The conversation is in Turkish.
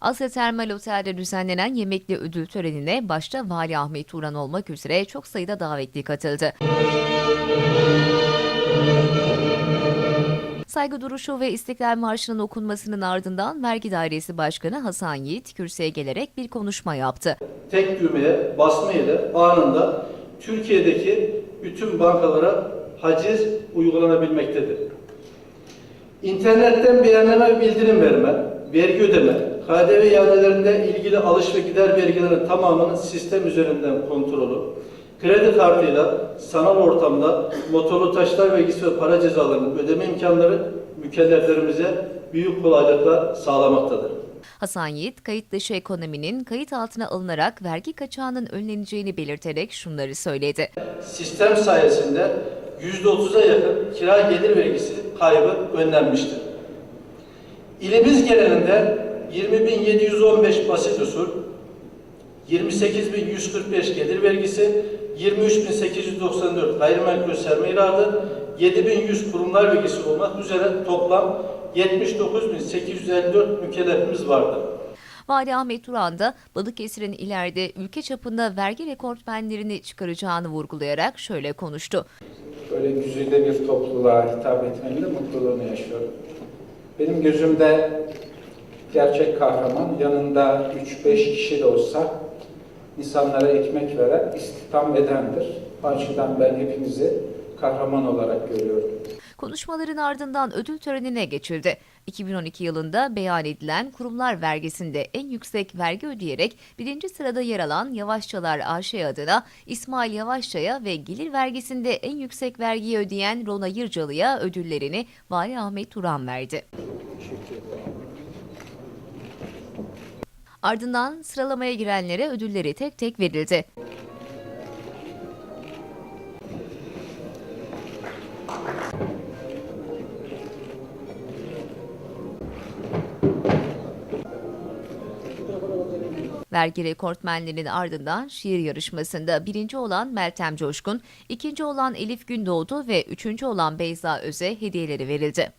Asya Termal Otel'de düzenlenen yemekli ödül törenine başta Vali Ahmet Turan olmak üzere çok sayıda davetli katıldı. Saygı duruşu ve İstiklal Marşı'nın okunmasının ardından Vergi Dairesi Başkanı Hasan Yiğit kürsüye gelerek bir konuşma yaptı. tek düğmeye basma ile anında Türkiye'deki bütün bankalara haciz uygulanabilmektedir. İnternetten beyanlama ve bildirim verme, vergi ödeme, KDV iadelerinde ilgili alış ve gider vergilerinin tamamının sistem üzerinden kontrolü, kredi kartıyla sanal ortamda motorlu taşıtlar vergisi ve para cezalarının ödeme imkanları mükelleflerimize büyük kolaylıklar sağlamaktadır. Hasan Yiğit, kayıt dışı ekonominin kayıt altına alınarak vergi kaçağının önleneceğini belirterek şunları söyledi. sistem sayesinde %30'a yakın kira gelir vergisi kaybı önlenmiştir. İlimiz genelinde 20.715 basit usul, 28.145 gelir vergisi, 23.894 gayrimenkul sermaye iradı, 7.100 kurumlar vergisi olmak üzere toplam 79.854 mükellefimiz vardır. Vali Ahmet Turan da Balıkesir'in ileride ülke çapında vergi rekortmenlerini çıkaracağını vurgulayarak şöyle konuştu. böyle güzide bir topluluğa hitap etmenin de mutluluğunu yaşıyorum. Benim gözümde gerçek kahraman yanında 3-5 kişi de olsa insanlara ekmek veren, istihdam edendir. Bu açıdan ben hepinizi kahraman olarak görüyorum. Konuşmaların ardından ödül törenine geçildi. 2012 yılında beyan edilen kurumlar vergisinde en yüksek vergi ödeyerek birinci sırada yer alan Yavaşçalar AŞ adına İsmail Yavaşça'ya ve gelir vergisinde en yüksek vergiyi ödeyen Rona Yırcalı'ya ödüllerini Vali Ahmet Turan verdi. Ardından sıralamaya girenlere ödülleri tek tek verildi. Vergi rekortmenlerinin ardından şiir yarışmasında birinci olan Meltem Coşkun, ikinci olan Elif Gündoğdu ve üçüncü olan Beyza Öz'e hediyeleri verildi.